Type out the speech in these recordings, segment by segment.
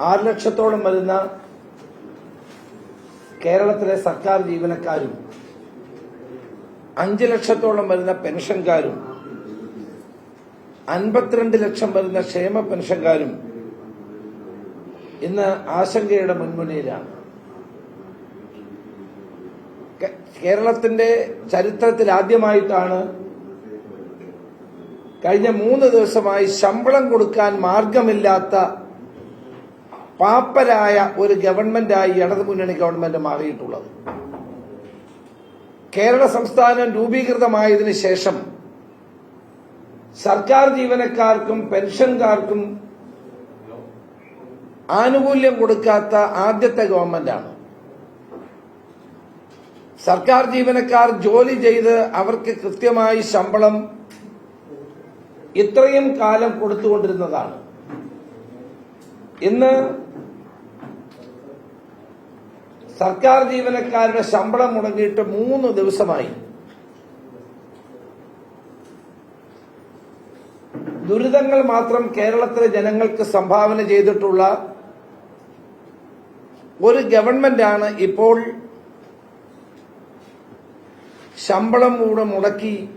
ആറ് ലക്ഷത്തോളം വരുന്ന കേരളത്തിലെ സർക്കാർ ജീവനക്കാരും അഞ്ച് ലക്ഷത്തോളം വരുന്ന പെൻഷൻകാരും അൻപത്തിരണ്ട് ലക്ഷം വരുന്ന ക്ഷേമ പെൻഷൻകാരും ഇന്ന് ആശങ്കയുടെ മുൻമുനയിലാണ്. കേരളത്തിന്റെ ചരിത്രത്തിൽ ആദ്യമായിട്ടാണ് കഴിഞ്ഞ മൂന്ന് ദിവസമായി ശമ്പളം കൊടുക്കാൻ മാർഗമില്ലാത്ത പാപ്പരായ ഒരു ഗവൺമെന്റായി ഇടതു മുന്നണി ഗവൺമെന്റ് മാറിയിട്ടുള്ളത്. കേരള സംസ്ഥാനം രൂപീകൃതമായതിനു ശേഷം സർക്കാർ ജീവനക്കാർക്കും പെൻഷൻകാർക്കും ആനുകൂല്യം കൊടുക്കാത്ത ആദ്യത്തെ ഗവൺമെന്റാണ്. സർക്കാർ ജീവനക്കാർ ജോലി ചെയ്ത് അവർക്ക് കൃത്യമായി ശമ്പളം ഇത്രയും കാലം കൊടുത്തുകൊണ്ടിരുന്നതാണ്. ഇന്ന് സർക്കാർ ജീവനക്കാരുടെ ശമ്പളം മുടങ്ങിയിട്ട് മൂന്ന് ദിവസമായി. ദുരിതങ്ങൾ മാത്രം കേരളത്തിലെ ജനങ്ങൾക്ക് സംഭാവന ചെയ്തിട്ടുള്ള ഒരു ഗവൺമെന്റാണ് ഇപ്പോൾ ശമ്പളം കൂടെ മുടക്കി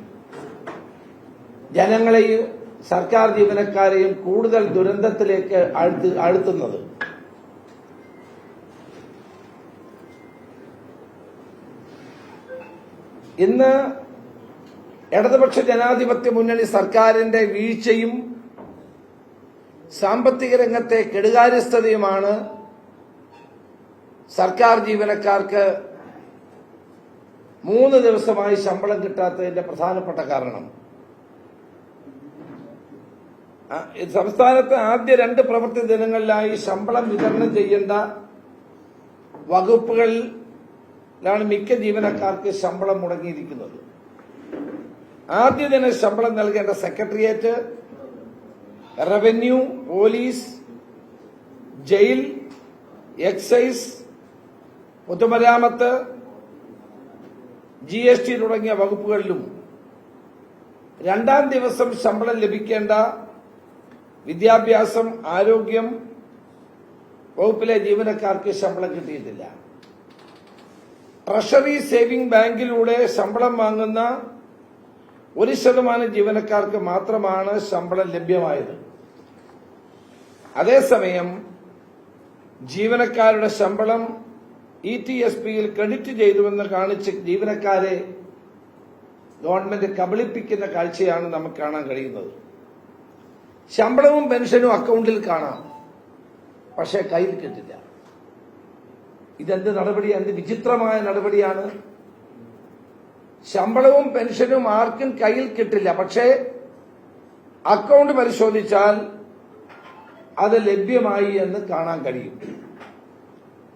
ജനങ്ങളെയും സർക്കാർ ജീവനക്കാരെയും കൂടുതൽ ദുരന്തത്തിലേക്ക് അഴുത്ത് അഴുത്തുന്നത്. ഇന്ന് ഇടതുപക്ഷ ജനാധിപത്യ മുന്നണി സർക്കാരിന്റെ വീഴ്ചയും സാമ്പത്തിക രംഗത്തെ കെടുകാര്യസ്ഥതയുമാണ് സർക്കാർ ജീവനക്കാർക്ക് മൂന്ന് ദിവസമായി ശമ്പളം കിട്ടാത്തതിന്റെ പ്രധാനപ്പെട്ട കാരണം. സംസ്ഥാനത്ത് ആദ്യ രണ്ട് പ്രവൃത്തി ദിനങ്ങളിലായി ശമ്പളം വിതരണം ചെയ്യേണ്ട വകുപ്പുകളിലാണ് മിക്ക ജീവനക്കാർക്ക് ശമ്പളം മുടങ്ങിയിരിക്കുന്നത്. ആദ്യ ദിന ശമ്പളം നൽകേണ്ട secretariat revenue police jail excise പൊതുമരാമത്ത് ജി എസ് ടി തുടങ്ങിയ വകുപ്പുകളിലും രണ്ടാം ദിവസം ശമ്പളം ലഭിക്കേണ്ട വിദ്യാഭ്യാസം ആരോഗ്യം വകുപ്പിലെ ജീവനക്കാർക്ക് ശമ്പളം കിട്ടിയിട്ടില്ല. ട്രഷറി സേവിംഗ് ബാങ്കിലൂടെ ശമ്പളം വാങ്ങുന്ന ഒരു ശതമാനം ജീവനക്കാർക്ക് മാത്രമാണ് ശമ്പളം ലഭ്യമായത്. അതേസമയം ജീവനക്കാരുടെ ശമ്പളം ഇ ടി എസ് പിയിൽ ക്രെഡിറ്റ് ചെയ്തുവെന്ന് കാണിച്ച് ജീവനക്കാരെ ഗവൺമെന്റ് കബളിപ്പിക്കുന്ന കാഴ്ചയാണ് നമുക്ക് കാണാൻ കഴിയുന്നത്. ശമ്പളവും പെൻഷനും അക്കൗണ്ടിൽ കാണാം. പക്ഷേ കയ്യിൽ കിട്ടില്ല. ഇതെന്ത് നടപടിയാണ് എന്ത് വിചിത്രമായ നടപടിയാണ്? ശമ്പളവും പെൻഷനും ആർക്കും കയ്യിൽ കിട്ടില്ല. പക്ഷേ അക്കൗണ്ട് പരിശോധിച്ചാൽ അത് ലഭ്യമായി എന്ന് കാണാൻ കഴിയും.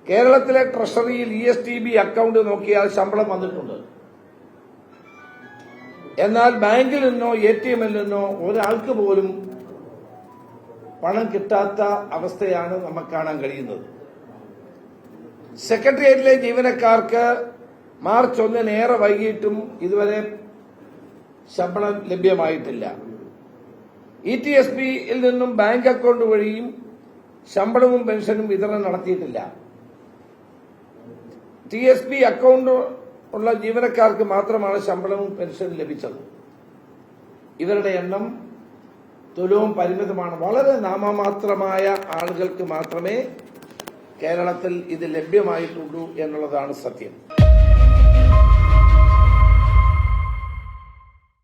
കേരളത്തിലെ ട്രഷറിയിൽ E S T B account നോക്കിയാൽ ശമ്പളം വന്നിട്ടുണ്ട്. എന്നാൽ ബാങ്കിൽ നിന്നോ എ ടി എമ്മിൽ നിന്നോ ഒരാൾക്ക് പോലും പണം കിട്ടാത്ത അവസ്ഥയാണ് നമുക്ക് കാണാൻ കഴിയുന്നത്. സെക്രട്ടേറിയറ്റിലെ ജീവനക്കാർക്ക് മാർച്ച് ഒന്നിന് ഏറെ വൈകിട്ടും ഇതുവരെ ശമ്പളം ലഭ്യമായിട്ടില്ല. ഇ ടി എസ് പിയിൽ നിന്നും ബാങ്ക് അക്കൗണ്ട് വഴിയും ശമ്പളവും പെൻഷനും വിതരണം നടത്തിയിട്ടില്ല. ടി എസ് പി അക്കൗണ്ട് ഉള്ള ജീവനക്കാർക്ക് മാത്രമാണ് ശമ്പളവും പെൻഷനും ലഭിച്ചത്. ഇവരുടെ എണ്ണം തുലവും പരിമിതമാണ്. വളരെ നാമമാത്രമായ ആളുകൾക്ക് മാത്രമേ കേരളത്തിൽ ഇത് ലഭ്യമായിട്ടുള്ളൂ എന്നുള്ളതാണ് സത്യം.